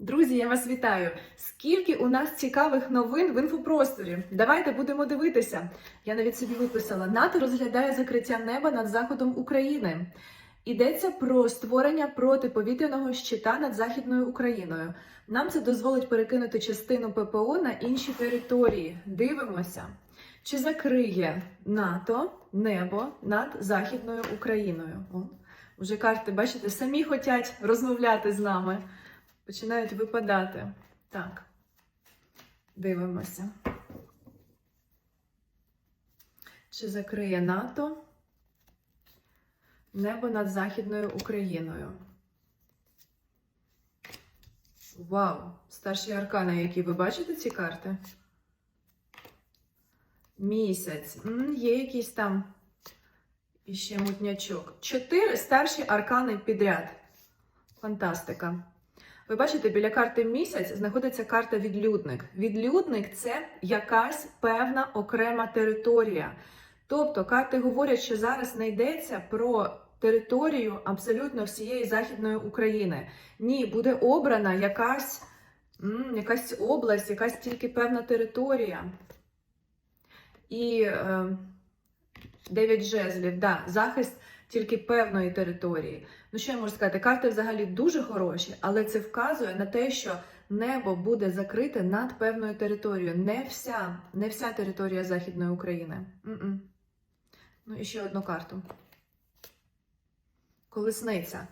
Друзі, я вас вітаю! Скільки у нас цікавих новин в інфопросторі? Давайте будемо дивитися. Я навіть собі виписала: НАТО розглядає закриття неба над заходом України. Йдеться про створення протиповітряного щита над Західною Україною. Нам це дозволить перекинути частину ППО на інші території. Дивимося, чи закриє НАТО небо над Західною Україною. О, вже карти, бачите, самі хочуть розмовляти з нами починають випадати. Так, дивимося. Чи закриє НАТО небо над Західною Україною? Вау! Старші аркани, які ви бачите ці карти? Місяць. М, Є якийсь там іще мутнячок. Чотири старші аркани підряд. Фантастика. Ви бачите, біля карти місяць знаходиться карта відлюдник. Відлюдник це якась певна окрема територія. Тобто карти говорять, що зараз не йдеться про територію абсолютно всієї Західної України. Ні, буде обрана якась, якась область, якась тільки певна територія. І е, 9 жезлів, да, захист тільки певної території. Ну що я можу сказати? Карти взагалі дуже хороші, але це вказує на те, що небо буде закрите над певною територією. Не вся, не вся територія Західної України. М-м. Ну і ще одну карту. Колесниця.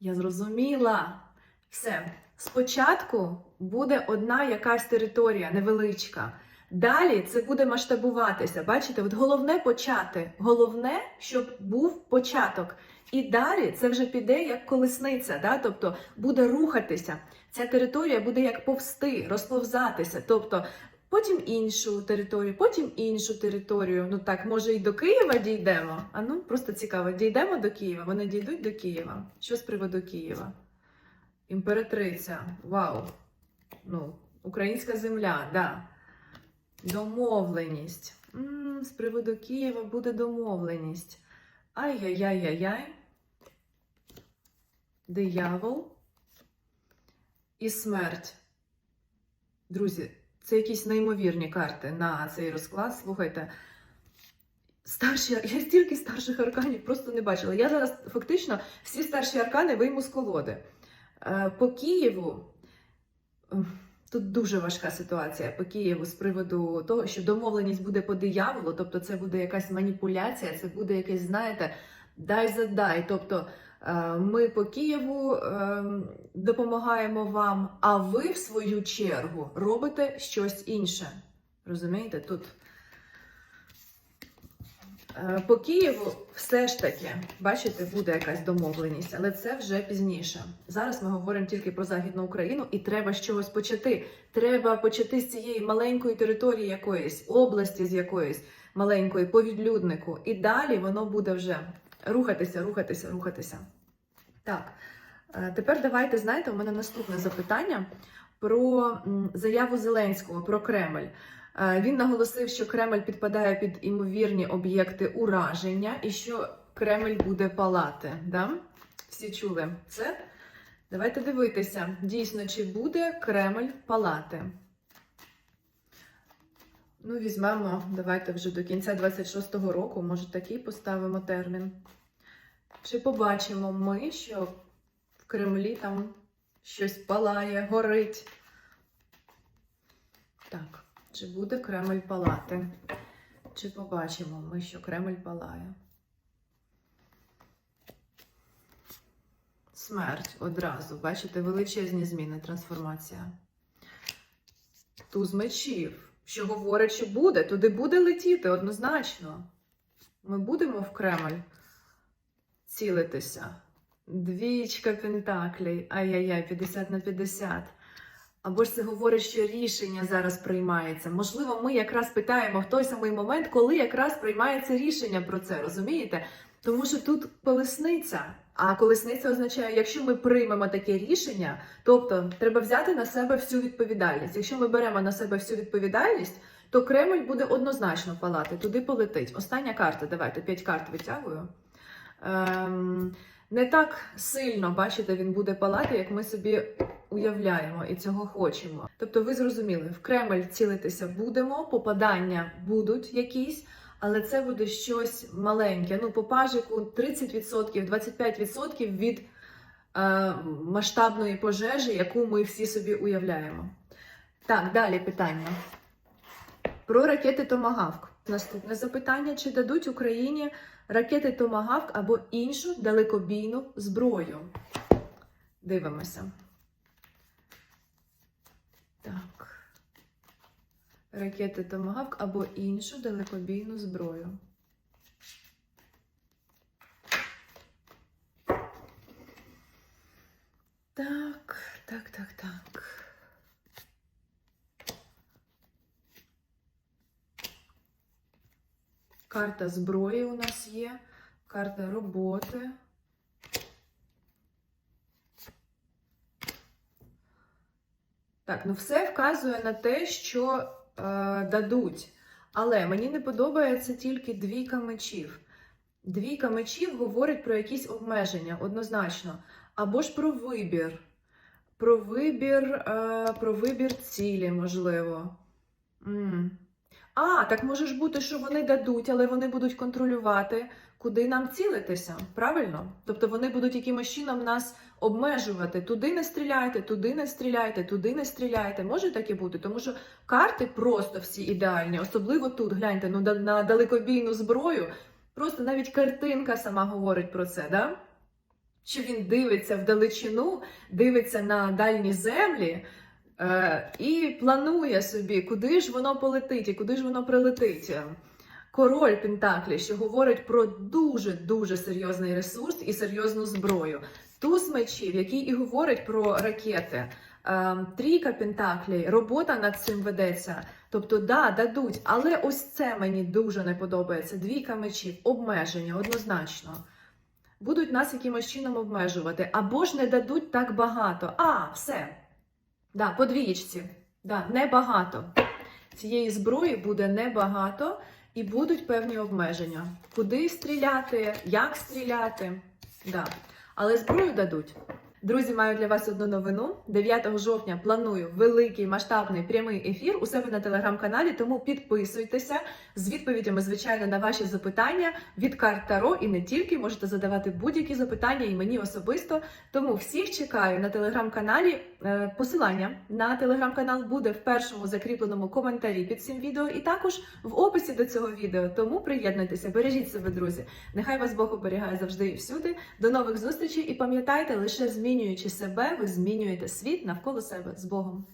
Я зрозуміла. Все. Спочатку буде одна якась територія невеличка. Далі це буде масштабуватися. Бачите, от головне почати. Головне, щоб був початок. І далі це вже піде як колесниця, да? тобто буде рухатися. Ця територія буде як повсти, розповзатися. Тобто потім іншу територію, потім іншу територію. Ну так, може, і до Києва дійдемо. А ну просто цікаво, дійдемо до Києва. Вони дійдуть до Києва. Що з приводу Києва? Імператриця. Вау. Ну, українська земля, да. Домовленість. м з приводу Києва буде домовленість. Ай-яй-яй-яй-яй. Диявол і смерть. Друзі, це якісь неймовірні карти на цей розклад. Слухайте. Старші, я стільки старших арканів просто не бачила. Я зараз фактично всі старші аркани вийму з колоди. Е, По Києву. Тут дуже важка ситуація по Києву з приводу того, що домовленість буде по дияволу, тобто це буде якась маніпуляція, це буде якесь, знаєте, дай задай. Тобто е, ми по Києву е, допомагаємо вам, а ви, в свою чергу, робите щось інше. Розумієте? Тут по Києву все ж таки, бачите, буде якась домовленість, але це вже пізніше. Зараз ми говоримо тільки про Західну Україну, і треба з чогось почати. Треба почати з цієї маленької території якоїсь, області з якоїсь маленької, по відлюднику. І далі воно буде вже рухатися, рухатися, рухатися. Так, е, тепер давайте, знаєте, у мене наступне запитання про заяву Зеленського про Кремль. Е, Він наголосив, що Кремль підпадає під імовірні об'єкти ураження і що Кремль буде палати. Да? Всі чули це? Давайте дивитися, дійсно, чи буде Кремль палати. Ну, візьмемо, давайте вже до кінця 26-го року, може такий поставимо термін. Чи побачимо ми, що в Кремлі там щось палає, горить? Так. Чи буде Кремль палати? Чи побачимо ми, що Кремль палає? Смерть одразу. Бачите, величезні зміни, трансформація. Туз мечів. Що говорить, що буде, туди буде летіти однозначно. Ми будемо в Кремль цілитися. Двічка пентаклей. Ай-яй-яй, 50 на 50. Або ж це говорить, що рішення зараз приймається. Можливо, ми якраз питаємо в той самий момент, коли якраз приймається рішення про це, розумієте? Тому що тут колесниця. А колесниця означає, якщо ми приймемо таке рішення, тобто треба взяти на себе всю відповідальність. Якщо ми беремо на себе всю відповідальність, то Кремль буде однозначно палати, туди полетить. Остання карта, давайте, п'ять карт витягую. Ем, не так сильно, бачите, він буде палати, як ми собі уявляємо і цього хочемо. Тобто, ви зрозуміли, в Кремль цілитися будемо, попадання будуть якісь. Але це буде щось маленьке. Ну, по пажику 30%, 25% від е, масштабної пожежі, яку ми всі собі уявляємо. Так, далі питання. Про ракети Томагавк. Наступне запитання: чи дадуть Україні ракети Томагавк або іншу далекобійну зброю? Дивимося. Так. Ракети Томагавк або іншу далекобійну зброю. Так, так, так, так. Карта зброї у нас є, карта роботи. Так, ну все вказує на те, що е, дадуть. Але мені не подобається тільки двійка мечів. Двійка мечів говорить про якісь обмеження, однозначно. Або ж про вибір. Про вибір, е, про вибір цілі, можливо. М. А, так може ж бути, що вони дадуть, але вони будуть контролювати, куди нам цілитися. Правильно? Тобто вони будуть якимось чином нас обмежувати. Туди не стріляйте, туди не стріляйте, туди не стріляйте. Може таке бути? Тому що карти просто всі ідеальні, особливо тут. Гляньте, ну на далекобійну зброю. Просто навіть картинка сама говорить про це, да? Що він дивиться в далечину, дивиться на дальні землі. Е, і планує собі, куди ж воно полетить і куди ж воно прилетить. Король Пентаклі, що говорить про дуже дуже серйозний ресурс і серйозну зброю. Туз мечів, який і говорить про ракети. Е, Трійка Пентаклі, робота над цим ведеться. Тобто, да, дадуть, але ось це мені дуже не подобається. Двійка мечів, обмеження, однозначно. Будуть нас якимось чином обмежувати, або ж не дадуть так багато. А, все. Да, по двієчці. Да, небагато. Цієї зброї буде небагато і будуть певні обмеження. Куди стріляти, як стріляти. Да. Але зброю дадуть. Друзі, маю для вас одну новину. 9 жовтня планую великий масштабний прямий ефір у себе на телеграм-каналі, тому підписуйтеся з відповідями, звичайно, на ваші запитання від карт Таро і не тільки можете задавати будь-які запитання і мені особисто. Тому всіх чекаю на телеграм-каналі. Е, Посилання на телеграм-канал буде в першому закріпленому коментарі під цим відео, і також в описі до цього відео. Тому приєднуйтеся, бережіть себе, друзі. Нехай вас Бог оберігає завжди і всюди. До нових зустрічей і пам'ятайте, лише змінюючи себе, ви змінюєте світ навколо себе з Богом.